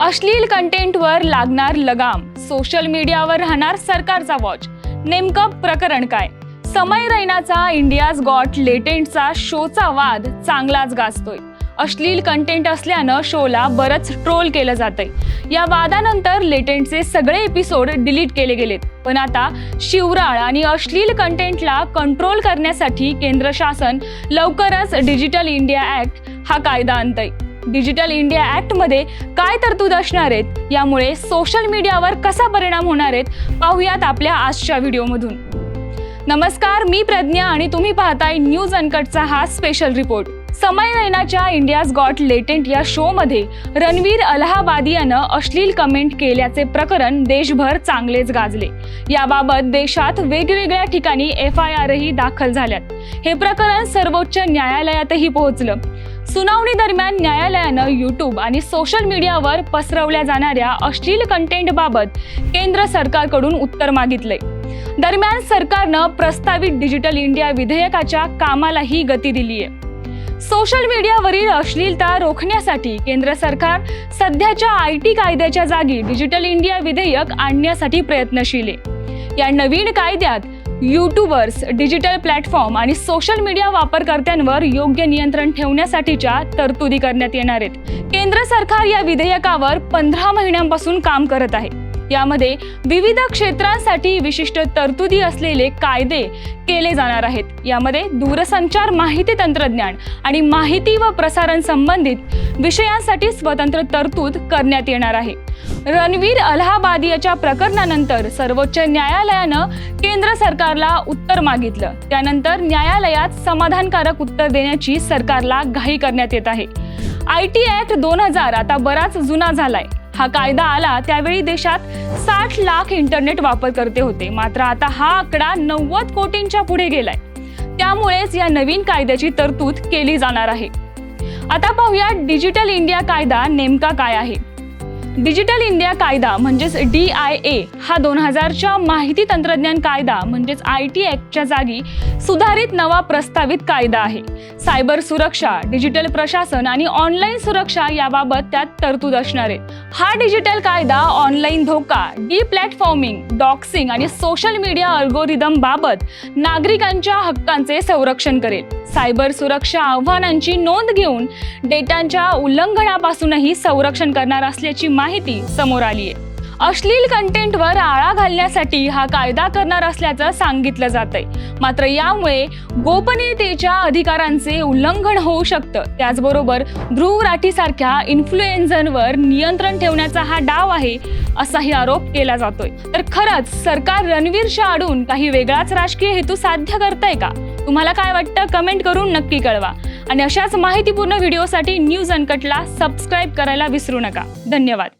अश्लील कंटेंटवर लागणार लगाम. सोशल मीडियावर राहणार सरकारचा वॉच. नेमकं प्रकरण काय? समय रैनाचा इंडियाज गॉट लेटेंटचा शोचा वाद चांगलाच गाजतोय. अश्लील कंटेंट असल्यानं शोला बरंच ट्रोल केलं जातंय. या वादानंतर लेटेंटचे सगळे एपिसोड डिलीट केले गेलेत. पण आता शिवराळ आणि अश्लील कंटेंटला कंट्रोल करण्यासाठी केंद्र शासन लवकरच डिजिटल इंडिया ऍक्ट हा कायदा आणतंय. डिजिटल इंडिया ॲक्टमध्ये काय तरतूद असणार आहेत? यामुळे सोशल मीडियावर कसा परिणाम होणार आहेत? पाहूयात आपल्या आजच्या व्हिडिओमधून. नमस्कार मी प्रज्ञा आणि तुम्ही पाहताय न्यूज अनकटचा हा स्पेशल रिपोर्ट समय रैनाच्या इंडियाज गॉट लेटेंट या शोमध्ये रणवीर अलाहाबादी यानं अश्लील कमेंट केल्याचे प्रकरण देशभर चांगलेच गाजले. याबाबत देशात वेगवेगळ्या ठिकाणी एफ आय आरही दाखल झाल्यात. हे प्रकरण सर्वोच्च न्यायालयातही पोहोचलं. सुनावणी दरम्यान न्यायालयानं यूट्यूब आणि सोशल मीडियावर पसरवल्या जाणाऱ्या अश्लील कंटेंटबाबत केंद्र सरकारकडून उत्तर मागितलंय. दरम्यान सरकारनं प्रस्तावित डिजिटल इंडिया विधेयकाच्या कामालाही गती दिली आहे सोशल मीडियावरील अश्लीलता रोखण्यासाठी केंद्र सरकार सध्याच्या आय टी कायद्याच्या जागी डिजिटल इंडिया विधेयक आणण्यासाठी प्रयत्नशील आहे. या नवीन कायद्यात यूट्यूबर्स डिजिटल प्लॅटफॉर्म आणि सोशल मीडिया वापरकर्त्यांवर योग्य नियंत्रण ठेवण्यासाठीच्या तरतुदी करण्यात येणार आहेत. केंद्र सरकार या विधेयकावर पंधरा महिन्यांपासून काम करत आहे. यामध्ये विविध क्षेत्रांसाठी विशिष्ट तरतुदी असलेले कायदे केले जाणार आहेत. यामध्ये दूरसंचार माहिती तंत्रज्ञान आणि माहिती व प्रसारण संबंधित विषयांसाठी स्वतंत्र तरतूद करण्यात येणार आहे. रणवीर अलाहाबादियाच्या प्रकरणानंतर सर्वोच्च न्यायालयानं केंद्र सरकारला उत्तर मागितलं. त्यानंतर न्यायालयात समाधानकारक उत्तर देण्याची सरकारला घाई करण्यात येत आहे. आय टी ऍक्ट दोन हजार आता बराच जुना झालाय. हा कायदा आला त्यावेळी देशात साठ लाख इंटरनेट वापरकर्ते होते. मात्र आता हा आकडा नव्वद कोटींच्या पुढे गेलाय. त्यामुळेच या नवीन कायद्याची तरतूद केली जाणार आहे. आता पाहूया डिजिटल इंडिया कायदा नेमका काय आहे. डिजिटल इंडिया कायदा म्हणजेच डी आय ए हा दोन हजारच्या माहिती तंत्रज्ञान कायदा म्हणजेच आय टी ॲक्टच्या जागी सुधारित नवा प्रस्तावित कायदा आहे. सायबर सुरक्षा डिजिटल प्रशासन आणि ऑनलाईन सुरक्षा याबाबत त्यात तरतूद असणार आहे. हा डिजिटल कायदा ऑनलाईन धोका डी प्लॅटफॉर्मिंग डॉक्सिंग आणि सोशल मीडिया अल्गोरिदम बाबत नागरिकांच्या हक्कांचे संरक्षण करेल. सायबर सुरक्षा आव्हानांची नोंद घेऊन डेटांच्या उल्लंघनापासूनही संरक्षण करणार असल्याची माहिती समोर आली आहे. अश्लील कंटेंटवर आळा घालण्यासाठी हा कायदा करणार असल्याचं सांगितलं जात आहे मात्र यामुळे गोपनीयतेच्या अधिकारांचे उल्लंघन होऊ शकतं. त्याचबरोबर ध्रुव राठीसारख्या इन्फ्लुएन्झरवर नियंत्रण ठेवण्याचा हा डाव आहे असाही आरोप केला जातोय. तर खरंच सरकार रणवीरच्या आडून काही वेगळाच राजकीय हेतू साध्य करतंय का? तुम्हाला काय वाटतं कमेंट करून नक्की कळवा. आणि अशाच माहितीपूर्ण व्हिडिओसाठी न्यूज अनकटला सबस्क्राईब करायला विसरू नका. धन्यवाद.